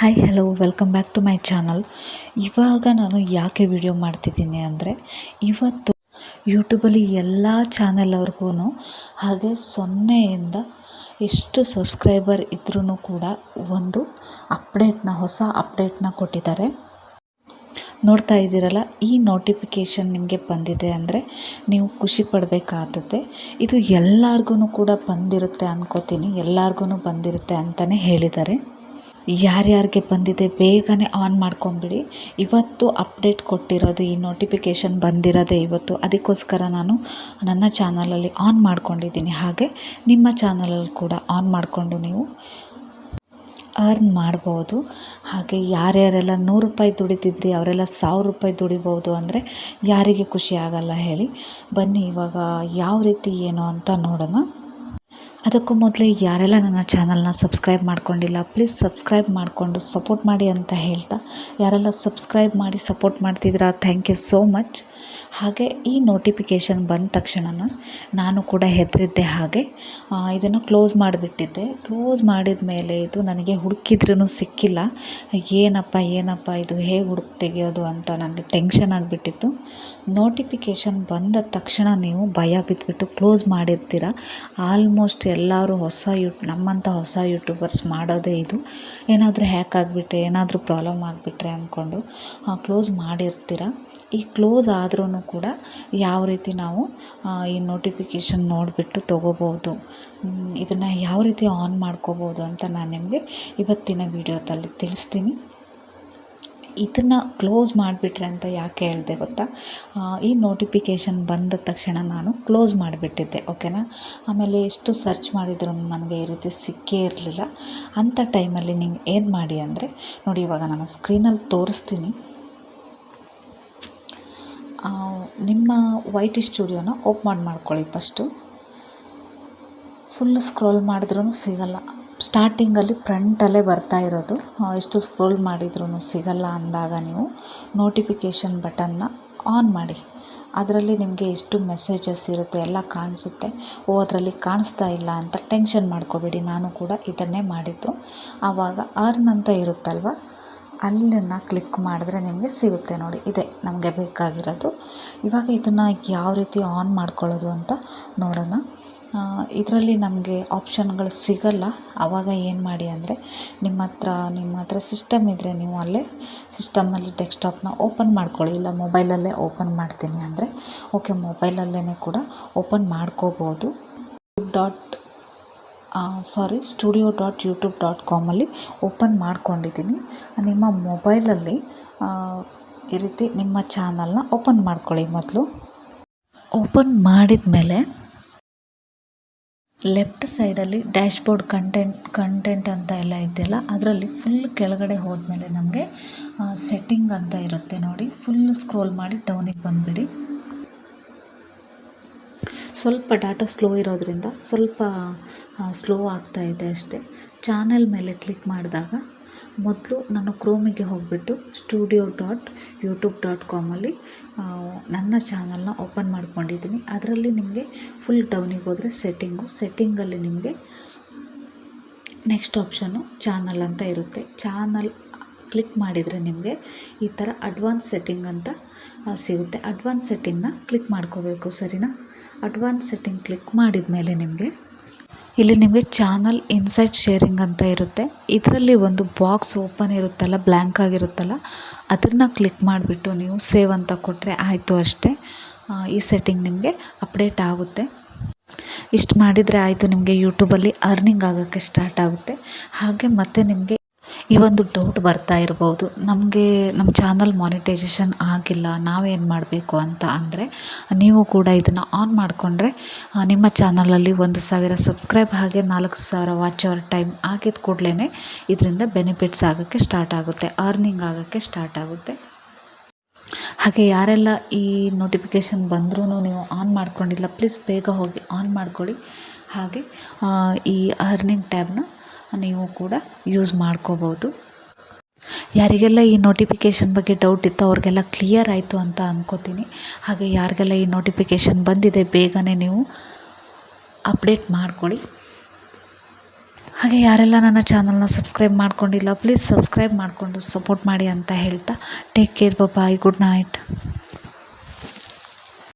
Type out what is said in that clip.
Hi hello welcome back to my channel ಇವಾಗ ನಾನು ಯಾಕೆ ವಿಡಿಯೋ ಮಾಡ್ತಿದ್ದೀನಿ ಅಂದರೆ, ಇವತ್ತು ಯೂಟ್ಯೂಬಲ್ಲಿ ಎಲ್ಲ ಚಾನೆಲ್ ಅವ್ರಿಗೂ ಹಾಗೆ ಸೊನ್ನೆಯಿಂದ ಎಷ್ಟು ಸಬ್ಸ್ಕ್ರೈಬರ್ ಇದ್ರೂ ಕೂಡ ಒಂದು ಅಪ್ಡೇಟ್ನ ಹೊಸ ಅಪ್ಡೇಟ್ನ ಕೊಟ್ಟಿದ್ದಾರೆ. ನೋಡ್ತಾ ಇದ್ದೀರಲ್ಲ, ಈ ನೋಟಿಫಿಕೇಷನ್ ನಿಮಗೆ ಬಂದಿದೆ ಅಂದರೆ ನೀವು ಖುಷಿ ಪಡಬೇಕಾದದ್ದೆ, ಇದು ಎಲ್ಲರಿಗೂ ಕೂಡ ಬಂದಿರುತ್ತೆ ಅನ್ಕೋತೀನಿ ಎಲ್ಲರಿಗೂ ಬಂದಿರುತ್ತೆ ಅಂತಲೇ ಹೇಳಿದ್ದಾರೆ. ಯಾರ್ಯಾರಿಗೆ ಬಂದಿದೆ ಬೇಗನೆ ಆನ್ ಮಾಡ್ಕೊಂಬಿಡಿ. ಇವತ್ತು ಅಪ್ಡೇಟ್ ಕೊಟ್ಟಿರೋದು ಈ ನೋಟಿಫಿಕೇಷನ್ ಬಂದಿರೋದೇ ಇವತ್ತು. ಅದಕ್ಕೋಸ್ಕರ ನಾನು ನನ್ನ ಚಾನಲಲ್ಲಿ ಆನ್ ಮಾಡ್ಕೊಂಡಿದ್ದೀನಿ. ಹಾಗೆ ನಿಮ್ಮ ಚಾನಲಲ್ಲಿ ಕೂಡ ಆನ್ ಮಾಡಿಕೊಂಡು ನೀವು ಅರ್ನ್ ಮಾಡ್ಬೋದು. ಹಾಗೆ ಯಾರ್ಯಾರೆಲ್ಲ ನೂರು ರೂಪಾಯಿ ದುಡಿತಿದ್ರಿ, ಅವರೆಲ್ಲ ಸಾವಿರ ರೂಪಾಯಿ ದುಡಿಬೋದು ಅಂದರೆ ಯಾರಿಗೆ ಖುಷಿ ಆಗಲ್ಲ ಹೇಳಿ. ಬನ್ನಿ ಇವಾಗ ಯಾವ ರೀತಿ ಏನು ಅಂತ ನೋಡೋಣ. ಅದಕ್ಕೂ ಮೊದಲೇ ಯಾರೆಲ್ಲ ನನ್ನ ಚಾನಲ್ನ ಸಬ್ಸ್ಕ್ರೈಬ್ ಮಾಡ್ಕೊಂಡಿಲ್ಲ ಪ್ಲೀಸ್ ಸಬ್ಸ್ಕ್ರೈಬ್ ಮಾಡಿಕೊಂಡು ಸಪೋರ್ಟ್ ಮಾಡಿ ಅಂತ ಹೇಳ್ತಾ. ಯಾರೆಲ್ಲ ಸಬ್ಸ್ಕ್ರೈಬ್ ಮಾಡಿ ಸಪೋರ್ಟ್ ಮಾಡ್ತಿದ್ದೀರಾ ಥ್ಯಾಂಕ್ ಯು ಸೋ ಮಚ್ ಹಾಗೆ ಈ ನೋಟಿಫಿಕೇಷನ್ ಬಂದ ತಕ್ಷಣ ನಾನು ಕೂಡ ಹೆದರಿದ್ದೆ ಹಾಗೆ. ಇದನ್ನು ಕ್ಲೋಸ್ ಮಾಡಿಬಿಟ್ಟಿದ್ದೆ. ಕ್ಲೋಸ್ ಮಾಡಿದ ಮೇಲೆ ಇದು ನನಗೆ ಹುಡುಕಿದ್ರೂ ಸಿಕ್ಕಿಲ್ಲ. ಏನಪ್ಪ ಏನಪ್ಪ, ಇದು ಹೇಗೆ ಹುಡುಕಿ ತೆಗೆಯೋದು ಅಂತ ನನಗೆ ಟೆನ್ಷನ್ ಆಗಿಬಿಟ್ಟಿತ್ತು. ನೋಟಿಫಿಕೇಷನ್ ಬಂದ ತಕ್ಷಣ ನೀವು ಭಯ ಬಿದ್ದುಬಿಟ್ಟು ಕ್ಲೋಸ್ ಮಾಡಿರ್ತೀರ? ಆಲ್ಮೋಸ್ಟ್ ಎಲ್ಲರೂ ಹೊಸ ಯೂ, ನಮ್ಮಂಥ ಹೊಸ ಯೂಟ್ಯೂಬರ್ಸ್ ಮಾಡೋದೇ ಇದು. ಏನಾದರೂ ಹ್ಯಾಕ್ ಆಗಿಬಿಟ್ರೆ, ಏನಾದರೂ ಪ್ರಾಬ್ಲಮ್ ಆಗಿಬಿಟ್ರೆ ಅಂದ್ಕೊಂಡು ಕ್ಲೋಸ್ ಮಾಡಿರ್ತೀರ? ಈ ಕ್ಲೋಸ್ ಆದ್ರೂ ಕೂಡ ಯಾವ ರೀತಿ ನಾವು ಈ ನೋಟಿಫಿಕೇಷನ್ ನೋಡಿಬಿಟ್ಟು ತೊಗೋಬೋದು ಇದನ್ನು ಯಾವ ರೀತಿ ಆನ್ ಮಾಡ್ಕೋಬೋದು ಅಂತ ನಾನು ನಿಮಗೆ ಇವತ್ತಿನ ವೀಡಿಯೋದಲ್ಲಿ ತಿಳಿಸ್ತೀನಿ. ಇದನ್ನು ಕ್ಲೋಸ್ ಮಾಡಿಬಿಟ್ರೆ ಅಂತ ಯಾಕೆ ಹೇಳಿದೆ ಗೊತ್ತಾ? ಈ ನೋಟಿಫಿಕೇಷನ್ ಬಂದ ತಕ್ಷಣ ನಾನು ಕ್ಲೋಸ್ ಮಾಡಿಬಿಟ್ಟಿದ್ದೆ, ಓಕೆನಾ? ಆಮೇಲೆ ಎಷ್ಟು ಸರ್ಚ್ ಮಾಡಿದ್ರು ನನಗೆ ಈ ರೀತಿ ಸಿಕ್ಕೇ ಇರಲಿಲ್ಲ. ಅಂಥ ಟೈಮಲ್ಲಿ ನೀವು ಏನು ಮಾಡಿ ಅಂದರೆ, ನೋಡಿ ಇವಾಗ ನಾನು ಸ್ಕ್ರೀನಲ್ಲಿ ತೋರಿಸ್ತೀನಿ. ನಿಮ್ಮ ವೈಟ್ ಸ್ಟುಡಿಯೋನ ಓಪನ್ ಮಾಡ್ಕೊಳ್ಳಿ ಫಸ್ಟು. ಫುಲ್ ಸ್ಕ್ರೋಲ್ ಮಾಡಿದ್ರೂ ಸಿಗಲ್ಲ. ಸ್ಟಾರ್ಟಿಂಗಲ್ಲಿ ಫ್ರಂಟಲ್ಲೇ ಬರ್ತಾ ಇರೋದು. ಎಷ್ಟು ಸ್ಕ್ರೋಲ್ ಮಾಡಿದ್ರೂ ಸಿಗಲ್ಲ ಅಂದಾಗ ನೀವು ನೋಟಿಫಿಕೇಷನ್ ಬಟನ್ನ ಆನ್ ಮಾಡಿ. ಅದರಲ್ಲಿ ನಿಮಗೆ ಎಷ್ಟು ಮೆಸೇಜಸ್ ಇರುತ್ತೆ ಎಲ್ಲ ಕಾಣಿಸುತ್ತೆ. ಓ, ಅದರಲ್ಲಿ ಕಾಣಿಸ್ತಾ ಇಲ್ಲ ಅಂತ ಟೆನ್ಷನ್ ಮಾಡ್ಕೋಬೇಡಿ. ನಾನು ಕೂಡ ಇದನ್ನೇ ಮಾಡಿದ್ದು. ಆವಾಗ ಅರ್ನ್ ಅಂತ ಇರುತ್ತಲ್ವ? ಅಲ್ಲನ್ನು ಕ್ಲಿಕ್ ಮಾಡಿದ್ರೆ ನಿಮಗೆ ಸಿಗುತ್ತೆ ನೋಡಿ. ಇದೆ, ನಮಗೆ ಬೇಕಾಗಿರೋದು. ಇವಾಗ ಇದನ್ನು ಯಾವ ರೀತಿ ಆನ್ ಮಾಡ್ಕೊಳ್ಳೋದು ಅಂತ ನೋಡೋಣ. ಇದರಲ್ಲಿ ನಮಗೆ ಆಪ್ಷನ್ಗಳು ಸಿಗಲ್ಲ. ಆವಾಗ ಏನು ಮಾಡಿ ಅಂದರೆ ನಿಮ್ಮ ಹತ್ರ ನಿಮ್ಮ ಹತ್ರ ಸಿಸ್ಟಮ್ ಇದ್ದರೆ ನೀವು ಅಲ್ಲೇ ಸಿಸ್ಟಮ್ನಲ್ಲಿ ಡೆಸ್ಕ್ಟಾಪ್ನ ಓಪನ್ ಮಾಡ್ಕೊಳ್ಳಿ. ಇಲ್ಲ ಮೊಬೈಲಲ್ಲೇ ಓಪನ್ ಮಾಡ್ತೀನಿ ಅಂದರೆ ಓಕೆ ಮೊಬೈಲಲ್ಲೇ ಕೂಡ ಓಪನ್ ಮಾಡ್ಕೋಬೋದು. Dot sorry studio dot YouTube dot ಕಾಮಲ್ಲಿ open ಮಾಡ್ಕೊಂಡಿದ್ದೀನಿ ನಿಮ್ಮ ಮೊಬೈಲಲ್ಲಿ ಈ ರೀತಿ ನಿಮ್ಮ ಚಾನಲ್ನ ಓಪನ್ ಮಾಡ್ಕೊಳ್ಳಿ ಮೊದಲು. ಓಪನ್ ಮಾಡಿದ ಮೇಲೆ ಲೆಫ್ಟ್ ಸೈಡಲ್ಲಿ ಡ್ಯಾಶ್ಬೋರ್ಡ್ ಕಂಟೆಂಟ್ ಕಂಟೆಂಟ್ ಅಂತ ಎಲ್ಲ ಇದೆಯಲ್ಲ, ಅದರಲ್ಲಿ ಫುಲ್ ಕೆಳಗಡೆ ಹೋದ್ಮೇಲೆ ನಮಗೆ ಸೆಟ್ಟಿಂಗ್ ಅಂತ ಇರುತ್ತೆ ನೋಡಿ. ಫುಲ್ ಸ್ಕ್ರೋಲ್ ಮಾಡಿ ಟೌನಿಗೆ ಬಂದುಬಿಡಿ. ಸ್ವಲ್ಪ ಡಾಟಾ ಸ್ಲೋ ಇರೋದರಿಂದ ಸ್ವಲ್ಪ ಸ್ಲೋ ಆಗ್ತಾ ಇದೆ ಅಷ್ಟೇ. ಚಾನೆಲ್ ಮೇಲೆ ಕ್ಲಿಕ್ ಮಾಡಿದಾಗ ಮೊದಲು ನಾನು ಕ್ರೋಮಿಗೆ ಹೋಗಿಬಿಟ್ಟು ಸ್ಟುಡಿಯೋ ಡಾಟ್ ಯೂಟ್ಯೂಬ್ ಡಾಟ್ ಕಾಮಲ್ಲಿ ನನ್ನ ಚಾನಲ್ನ ಓಪನ್ ಮಾಡ್ಕೊಂಡಿದ್ದೀನಿ. ಅದರಲ್ಲಿ ನಿಮಗೆ ಫುಲ್ ಡೌನಿಗೆ ಹೋದರೆ ಸೆಟ್ಟಿಂಗು ಸೆಟ್ಟಿಂಗಲ್ಲಿ ನಿಮಗೆ ನೆಕ್ಸ್ಟ್ ಆಪ್ಷನ್ನು ಚಾನಲ್ ಅಂತ ಇರುತ್ತೆ. ಚಾನಲ್ ಕ್ಲಿಕ್ ಮಾಡಿದರೆ ನಿಮಗೆ ಈ ಥರ ಅಡ್ವಾನ್ಸ್ ಸೆಟ್ಟಿಂಗ್ ಅಂತ ಸಿಗುತ್ತೆ. ಅಡ್ವಾನ್ಸ್ ಸೆಟ್ಟಿಂಗ್ನ ಕ್ಲಿಕ್ ಮಾಡ್ಕೋಬೇಕು, ಸರಿನಾ? ಅಡ್ವಾನ್ಸ್ ಸೆಟ್ಟಿಂಗ್ ಕ್ಲಿಕ್ ಮಾಡಿದ ಮೇಲೆ ನಿಮಗೆ ಇಲ್ಲಿ ನಿಮಗೆ ಚಾನಲ್ ಇನ್ಸೈಟ್ ಶೇರಿಂಗ್ ಅಂತ ಇರುತ್ತೆ. ಇದರಲ್ಲಿ ಒಂದು ಬಾಕ್ಸ್ ಓಪನ್ ಇರುತ್ತಲ್ಲ ಬ್ಲ್ಯಾಂಕ್ ಆಗಿರುತ್ತಲ್ಲ ಅದನ್ನು ಕ್ಲಿಕ್ ಮಾಡಿಬಿಟ್ಟು ನೀವು ಸೇವ್ ಅಂತ ಕೊಟ್ಟರೆ ಆಯಿತು ಅಷ್ಟೇ. ಈ ಸೆಟ್ಟಿಂಗ್ ನಿಮಗೆ ಅಪ್ಡೇಟ್ ಆಗುತ್ತೆ. ಇಷ್ಟು ಮಾಡಿದರೆ ಆಯಿತು ನಿಮಗೆ ಯೂಟ್ಯೂಬಲ್ಲಿ ಅರ್ನಿಂಗ್ ಆಗೋಕ್ಕೆ ಸ್ಟಾರ್ಟ್ ಆಗುತ್ತೆ. ಹಾಗೆ ಮತ್ತೆ ನಿಮಗೆ ಈ ಒಂದು ಡೌಟ್ ಬರ್ತಾ ಇರ್ಬೋದು. ನಮಗೆ ನಮ್ಮ ಚಾನಲ್ ಮಾನಿಟೈಸೇಷನ್ ಆಗಿಲ್ಲ, ನಾವೇನು ಮಾಡಬೇಕು ಅಂತ ಅಂದರೆ, ನೀವು ಕೂಡ ಇದನ್ನು ಆನ್ ಮಾಡಿಕೊಂಡ್ರೆ ನಿಮ್ಮ ಚಾನಲಲ್ಲಿ ಒಂದು ಸಾವಿರ ಸಬ್ಸ್ಕ್ರೈಬ್ ಹಾಗೆ ನಾಲ್ಕು ಸಾವಿರ ವಾಚ್ ಅವರ್ ಟೈಮ್ ಆಗಿದ ಕೂಡಲೇ ಇದರಿಂದ ಬೆನಿಫಿಟ್ಸ್ ಆಗೋಕ್ಕೆ ಸ್ಟಾರ್ಟ್ ಆಗುತ್ತೆ ಅರ್ನಿಂಗ್ ಆಗೋಕ್ಕೆ ಸ್ಟಾರ್ಟ್ ಆಗುತ್ತೆ. ಹಾಗೆ ಯಾರೆಲ್ಲ ಈ ನೋಟಿಫಿಕೇಷನ್ ಬಂದ್ರೂ ನೀವು ಆನ್ ಮಾಡ್ಕೊಂಡಿಲ್ಲ ಪ್ಲೀಸ್ ಬೇಗ ಹೋಗಿ ಆನ್ ಮಾಡ್ಕೊಳ್ಳಿ. ಹಾಗೆ ಈ ಅರ್ನಿಂಗ್ ಟ್ಯಾಬ್ನ ನೀವು ಕೂಡ ಯೂಸ್ ಮಾಡ್ಕೋಬೋದು ಯಾರಿಗೆಲ್ಲ ಈ ನೋಟಿಫಿಕೇಷನ್ ಬಗ್ಗೆ ಡೌಟ್ ಇತ್ತು ಅವ್ರಿಗೆಲ್ಲ ಕ್ಲಿಯರ್ ಆಯಿತು ಅಂತ ಅಂದ್ಕೋತೀನಿ ಹಾಗೆ ಯಾರಿಗೆಲ್ಲ ಈ ನೋಟಿಫಿಕೇಷನ್ ಬಂದಿದೆ ಬೇಗನೆ ನೀವು ಅಪ್ಡೇಟ್ ಮಾಡ್ಕೊಳ್ಳಿ. ಹಾಗೆ ಯಾರೆಲ್ಲ ನನ್ನ ಚಾನಲ್ನ ಸಬ್ಸ್ಕ್ರೈಬ್ ಮಾಡ್ಕೊಂಡಿಲ್ಲ ಪ್ಲೀಸ್ ಸಬ್ಸ್ಕ್ರೈಬ್ ಮಾಡಿಕೊಂಡು ಸಪೋರ್ಟ್ ಮಾಡಿ ಅಂತ ಹೇಳ್ತಾ take care bye good night